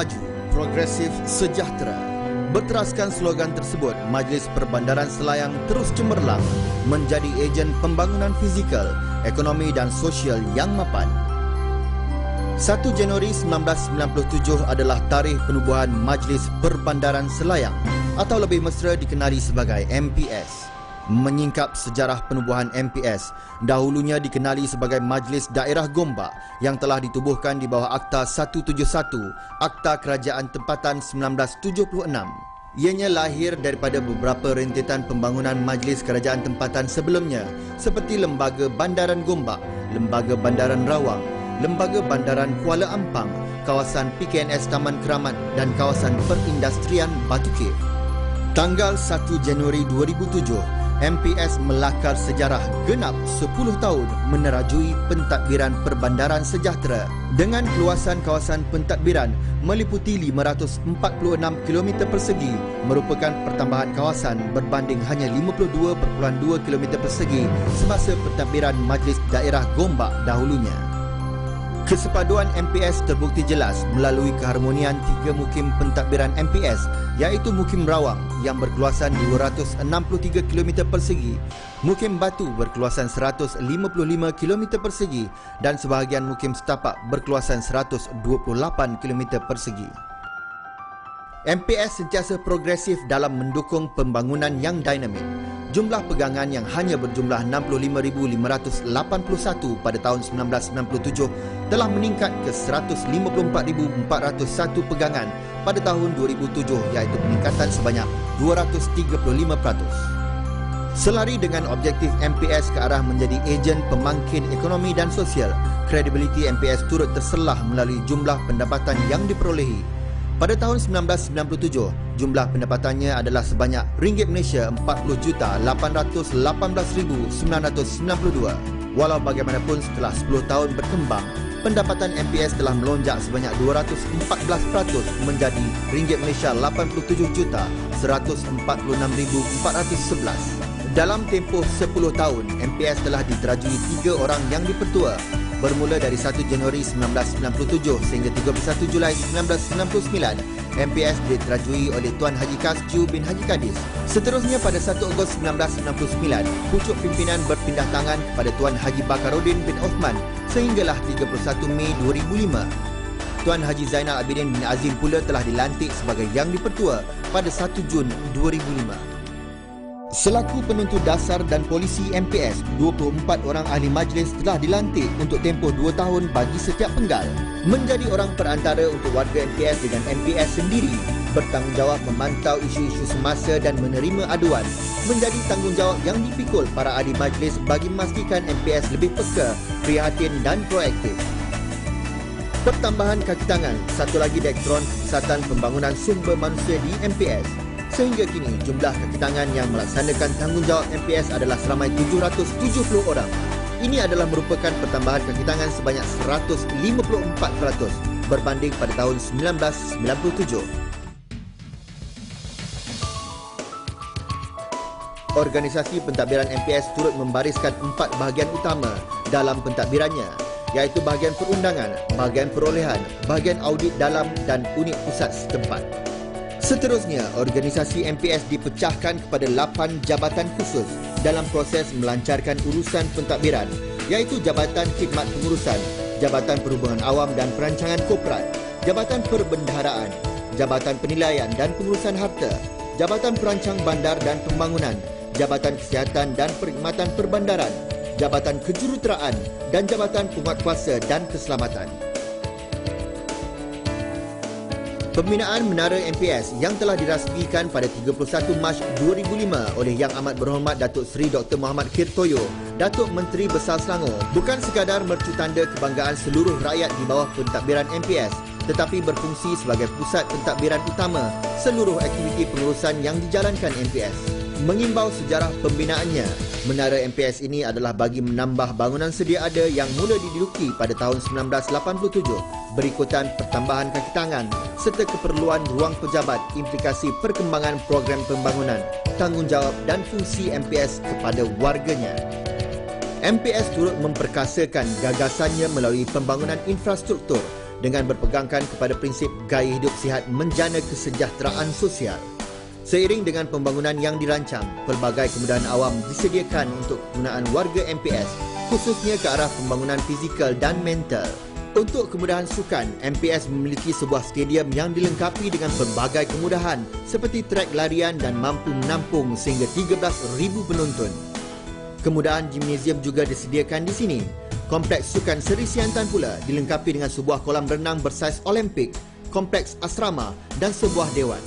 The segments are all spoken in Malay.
Maju, Progresif, Sejahtera. Berteraskan slogan tersebut, Majlis Perbandaran Selayang terus cemerlang menjadi ejen pembangunan fizikal, ekonomi dan sosial yang mapan. 1 Januari 1997 adalah tarikh penubuhan Majlis Perbandaran Selayang atau lebih mesra dikenali sebagai MPS menyingkap sejarah penubuhan MPS, dahulunya dikenali sebagai Majlis Daerah Gombak yang telah ditubuhkan di bawah Akta 171, Akta Kerajaan Tempatan 1976. Ianya lahir daripada beberapa rentetan pembangunan Majlis Kerajaan Tempatan sebelumnya seperti Lembaga Bandaran Gombak, Lembaga Bandaran Rawang, Lembaga Bandaran Kuala Ampang, kawasan PKNS Taman Keramat dan kawasan perindustrian Batu Cave. Tanggal 1 Januari 2007, MPS melakar sejarah genap 10 tahun menerajui pentadbiran perbandaran sejahtera dengan keluasan kawasan pentadbiran meliputi 546 km persegi merupakan pertambahan kawasan berbanding hanya 52.2 km persegi semasa pentadbiran Majlis Daerah Gombak dahulunya. Kesepaduan MPS terbukti jelas melalui keharmonian tiga mukim pentadbiran MPS iaitu Mukim Rawang yang berkeluasan 263 km persegi, Mukim Batu berkeluasan 155 km persegi dan sebahagian Mukim Setapak berkeluasan 128 km persegi. MPS sentiasa progresif dalam mendukung pembangunan yang dinamik jumlah pegangan yang hanya berjumlah 65,581 pada tahun 1997 telah meningkat ke 154,401 pegangan pada tahun 2007 iaitu peningkatan sebanyak 235%. Selari dengan objektif MPS ke arah menjadi ejen pemangkin ekonomi dan sosial, kredibiliti MPS turut terselah melalui jumlah pendapatan yang diperolehi pada tahun 1997, jumlah pendapatannya adalah sebanyak ringgit Malaysia 40,018,992. Walau bagaimanapun setelah 10 tahun berkembang, pendapatan MPS telah melonjak sebanyak 214% menjadi ringgit Malaysia 87,146,411. Dalam tempoh 10 tahun, MPS telah diterajui tiga orang yang dipertua bermula dari 1 Januari 1997 sehingga 31 Julai 1999, MPS diterajui oleh Tuan Haji Kasju bin Haji Kadis. Seterusnya pada 1 Ogos 1999, pucuk pimpinan berpindah tangan kepada Tuan Haji Bakaruddin bin Osman sehinggalah 31 Mei 2005. Tuan Haji Zainal Abidin bin Azim pula telah dilantik sebagai Yang Dipertua pada 1 Jun 2005. Selaku penuntut dasar dan polisi MPS, 24 orang ahli majlis telah dilantik untuk tempoh 2 tahun bagi setiap penggal. Menjadi orang perantara untuk warga MPS dengan MPS sendiri, bertanggungjawab memantau isu-isu semasa dan menerima aduan, menjadi tanggungjawab yang dipikul para ahli majlis bagi memastikan MPS lebih peka, prihatin dan proaktif. Pertambahan kaki tangan, satu lagi Dektron Kesihatan Pembangunan Sumber Manusia di MPS Sehingga kini, jumlah kaki tangan yang melaksanakan tanggungjawab MPS adalah seramai 770 orang. Ini adalah merupakan pertambahan kaki tangan sebanyak 154% berbanding pada tahun 1997. Organisasi pentadbiran MPS turut membariskan empat bahagian utama dalam pentadbirannya iaitu bahagian perundangan, bahagian perolehan, bahagian audit dalam dan unit pusat setempat. Seterusnya, organisasi MPS dipecahkan kepada 8 jabatan khusus dalam proses melancarkan urusan pentadbiran iaitu Jabatan Khidmat Pengurusan, Jabatan Perhubungan Awam dan Perancangan Korporat, Jabatan Perbendaharaan, Jabatan Penilaian dan Pengurusan Harta, Jabatan Perancang Bandar dan Pembangunan, Jabatan Kesihatan dan Perkhidmatan Perbandaran, Jabatan Kejuruteraan dan Jabatan Penguatkuasa dan Keselamatan. Pembinaan Menara MPS yang telah dirasmikan pada 31 Mac 2005 oleh Yang Amat Berhormat Datuk Seri Dr. Muhammad Kirtoyo, Datuk Menteri Besar Selangor, bukan sekadar mercu tanda kebanggaan seluruh rakyat di bawah pentadbiran MPS, tetapi berfungsi sebagai pusat pentadbiran utama seluruh aktiviti pengurusan yang dijalankan MPS. Mengimbau sejarah pembinaannya, Menara MPS ini adalah bagi menambah bangunan sedia ada yang mula diduduki pada tahun 1987 berikutan pertambahan kaki tangan serta keperluan ruang pejabat implikasi perkembangan program pembangunan, tanggungjawab dan fungsi MPS kepada warganya. MPS turut memperkasakan gagasannya melalui pembangunan infrastruktur dengan berpegangkan kepada prinsip gaya hidup sihat menjana kesejahteraan sosial. Seiring dengan pembangunan yang dirancang, pelbagai kemudahan awam disediakan untuk penggunaan warga MPS khususnya ke arah pembangunan fizikal dan mental. Untuk kemudahan sukan, MPS memiliki sebuah stadium yang dilengkapi dengan pelbagai kemudahan seperti trek larian dan mampu menampung sehingga 13,000 penonton. Kemudahan gimnasium juga disediakan di sini. Kompleks sukan Seri Siantan pula dilengkapi dengan sebuah kolam renang bersaiz Olimpik, kompleks asrama dan sebuah dewan.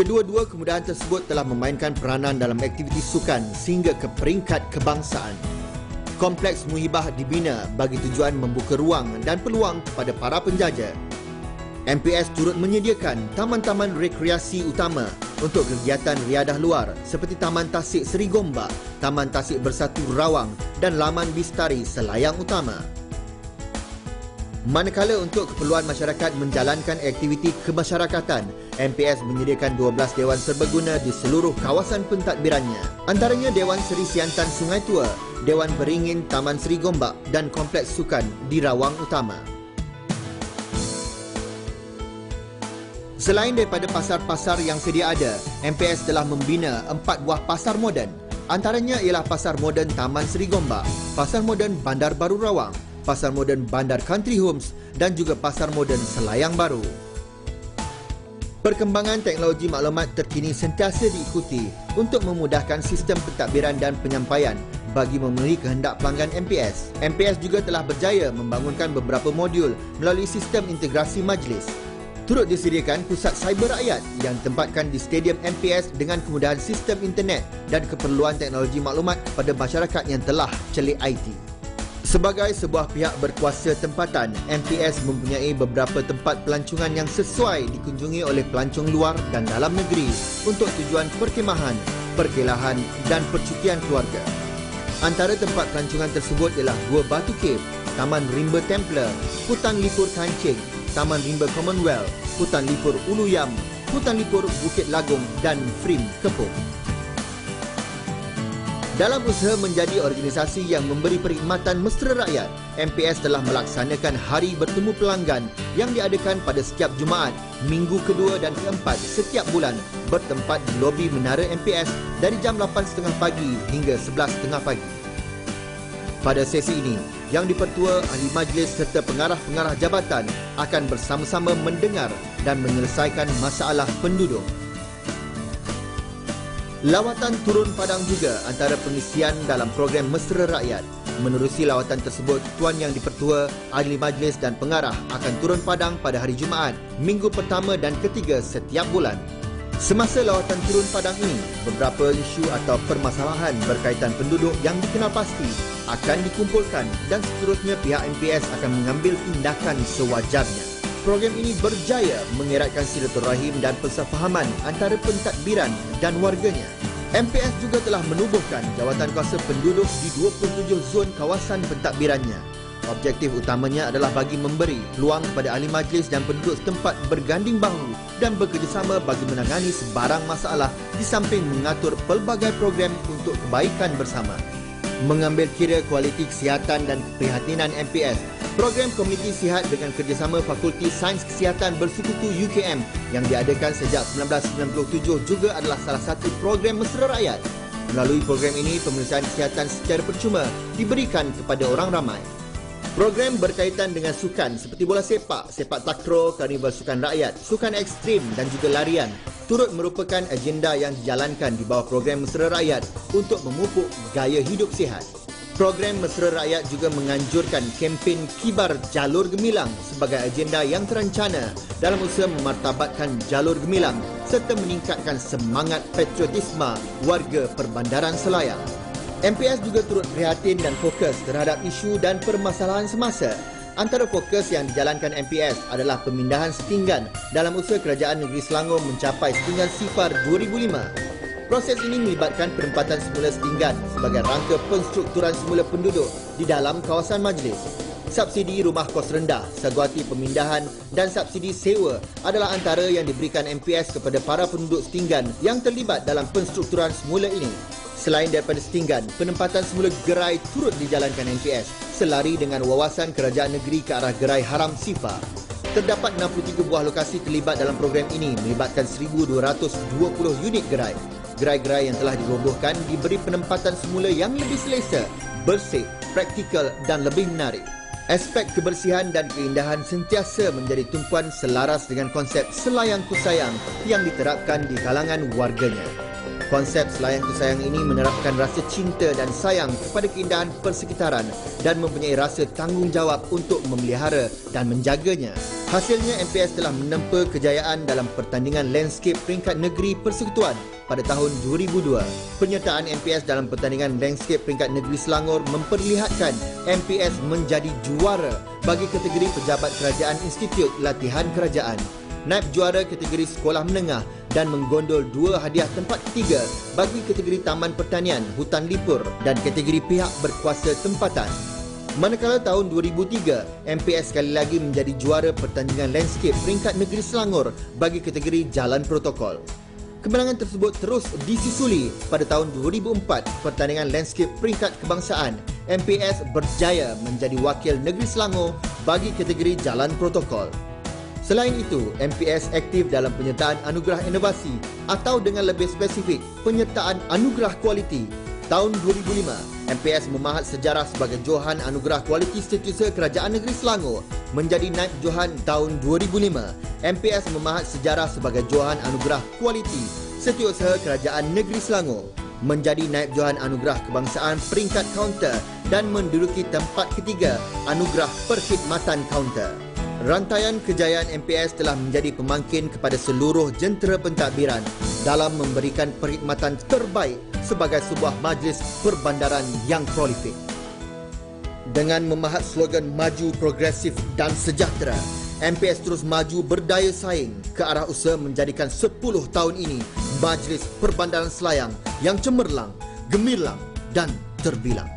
Kedua-dua kemudahan tersebut telah memainkan peranan dalam aktiviti sukan sehingga ke peringkat kebangsaan. Kompleks Muhibah dibina bagi tujuan membuka ruang dan peluang kepada para penjaja. MPS turut menyediakan taman-taman rekreasi utama untuk kegiatan riadah luar seperti Taman Tasik Seri Gombak, Taman Tasik Bersatu Rawang dan Laman Bistari Selayang Utama. Manakala untuk keperluan masyarakat menjalankan aktiviti kemasyarakatan, MPS menyediakan 12 dewan serbaguna di seluruh kawasan pentadbirannya. Antaranya Dewan Seri Siantan Sungai Tua, Dewan Beringin Taman Seri Gombak dan Kompleks Sukan di Rawang Utama. Selain daripada pasar-pasar yang sedia ada, MPS telah membina empat buah pasar moden. Antaranya ialah Pasar Moden Taman Seri Gombak, Pasar Moden Bandar Baru Rawang, Pasar Moden Bandar Country Homes dan juga Pasar Moden Selayang Baru. Perkembangan teknologi maklumat terkini sentiasa diikuti untuk memudahkan sistem pentadbiran dan penyampaian bagi memenuhi kehendak pelanggan MPS. MPS juga telah berjaya membangunkan beberapa modul melalui sistem integrasi majlis. Turut disediakan pusat cyber rakyat yang tempatkan di Stadium MPS dengan kemudahan sistem internet dan keperluan teknologi maklumat kepada masyarakat yang telah celik IT. Sebagai sebuah pihak berkuasa tempatan, MPS mempunyai beberapa tempat pelancongan yang sesuai dikunjungi oleh pelancong luar dan dalam negeri untuk tujuan perkemahan, perkelahan dan percutian keluarga. Antara tempat pelancongan tersebut ialah Gua Batu Cave, Taman Rimba Templar, Hutan Lipur Kancing, Taman Rimba Commonwealth, Hutan Lipur Ulu Yam, Hutan Lipur Bukit Lagung dan Frim Kepung. Dalam usaha menjadi organisasi yang memberi perkhidmatan mesra rakyat, MPS telah melaksanakan Hari Bertemu Pelanggan yang diadakan pada setiap Jumaat, minggu kedua dan keempat setiap bulan bertempat di lobi Menara MPS dari jam 8.30 pagi hingga 11.30 pagi. Pada sesi ini, yang dipertua ahli majlis serta pengarah-pengarah jabatan akan bersama-sama mendengar dan menyelesaikan masalah penduduk. Lawatan turun padang juga antara pengisian dalam program Mesra Rakyat. Menerusi lawatan tersebut, Tuan Yang Dipertua, Ahli Majlis dan Pengarah akan turun padang pada hari Jumaat, minggu pertama dan ketiga setiap bulan. Semasa lawatan turun padang ini, beberapa isu atau permasalahan berkaitan penduduk yang dikenal pasti akan dikumpulkan dan seterusnya pihak MPS akan mengambil tindakan sewajarnya. Program ini berjaya mengeratkan silaturahim dan persefahaman antara pentadbiran dan warganya. MPS juga telah menubuhkan jawatan kuasa penduduk di 27 zon kawasan pentadbirannya. Objektif utamanya adalah bagi memberi peluang kepada ahli majlis dan penduduk setempat berganding bahu dan bekerjasama bagi menangani sebarang masalah di samping mengatur pelbagai program untuk kebaikan bersama. Mengambil kira kualiti kesihatan dan keprihatinan MPS Program Komiti Sihat dengan kerjasama Fakulti Sains Kesihatan Bersekutu UKM yang diadakan sejak 1997 juga adalah salah satu program mesra rakyat. Melalui program ini, pemeriksaan kesihatan secara percuma diberikan kepada orang ramai. Program berkaitan dengan sukan seperti bola sepak, sepak takraw, karnival sukan rakyat, sukan ekstrim dan juga larian turut merupakan agenda yang dijalankan di bawah program mesra rakyat untuk memupuk gaya hidup sihat. Program Mesra Rakyat juga menganjurkan kempen Kibar Jalur Gemilang sebagai agenda yang terancana dalam usaha memartabatkan jalur gemilang serta meningkatkan semangat patriotisme warga Perbandaran Selayang. MPS juga turut prihatin dan fokus terhadap isu dan permasalahan semasa. Antara fokus yang dijalankan MPS adalah pemindahan setinggan dalam usaha Kerajaan Negeri Selangor mencapai setinggan sifar 2005 Proses ini melibatkan penempatan semula setinggan sebagai rangka penstrukturan semula penduduk di dalam kawasan majlis. Subsidi rumah kos rendah, saguati pemindahan dan subsidi sewa adalah antara yang diberikan MPS kepada para penduduk setinggan yang terlibat dalam penstrukturan semula ini. Selain daripada setinggan, penempatan semula gerai turut dijalankan MPS selari dengan wawasan kerajaan negeri ke arah gerai haram Sifa. Terdapat 63 buah lokasi terlibat dalam program ini melibatkan 1,220 unit gerai. Gerai-gerai yang telah dirobohkan diberi penempatan semula yang lebih selesa, bersih, praktikal dan lebih menarik. Aspek kebersihan dan keindahan sentiasa menjadi tumpuan selaras dengan konsep selayang kusayang yang diterapkan di kalangan warganya. Konsep selayang kusayang ini menerapkan rasa cinta dan sayang kepada keindahan persekitaran dan mempunyai rasa tanggungjawab untuk memelihara dan menjaganya. Hasilnya MPS telah menempa kejayaan dalam pertandingan landscape peringkat negeri persekutuan pada tahun 2002. Penyertaan MPS dalam pertandingan landscape peringkat negeri Selangor memperlihatkan MPS menjadi juara bagi kategori pejabat kerajaan Institut Latihan Kerajaan naib juara kategori sekolah menengah dan menggondol dua hadiah tempat ketiga bagi kategori Taman Pertanian, Hutan Lipur dan kategori pihak berkuasa tempatan. Manakala tahun 2003, MPS sekali lagi menjadi juara pertandingan landscape peringkat negeri Selangor bagi kategori jalan protokol. Kemenangan tersebut terus disusuli pada tahun 2004 pertandingan landscape peringkat kebangsaan. MPS berjaya menjadi wakil negeri Selangor bagi kategori jalan protokol. Selain itu, MPS aktif dalam penyertaan anugerah inovasi atau dengan lebih spesifik, penyertaan anugerah kualiti. Tahun 2005, MPS memahat sejarah sebagai Johan Anugerah Kualiti Setiausaha Kerajaan Negeri Selangor. Menjadi naib Johan tahun 2005, MPS memahat sejarah sebagai Johan Anugerah Kualiti Setiausaha Kerajaan Negeri Selangor. Menjadi naib Johan Anugerah Kebangsaan peringkat kaunter dan menduduki tempat ketiga Anugerah Perkhidmatan Kaunter. Rantaian kejayaan MPS telah menjadi pemangkin kepada seluruh jentera pentadbiran dalam memberikan perkhidmatan terbaik sebagai sebuah majlis perbandaran yang prolifik. Dengan memahat slogan maju, progresif dan sejahtera, MPS terus maju berdaya saing ke arah usaha menjadikan 10 tahun ini Majlis Perbandaran Selayang yang cemerlang, gemilang dan terbilang.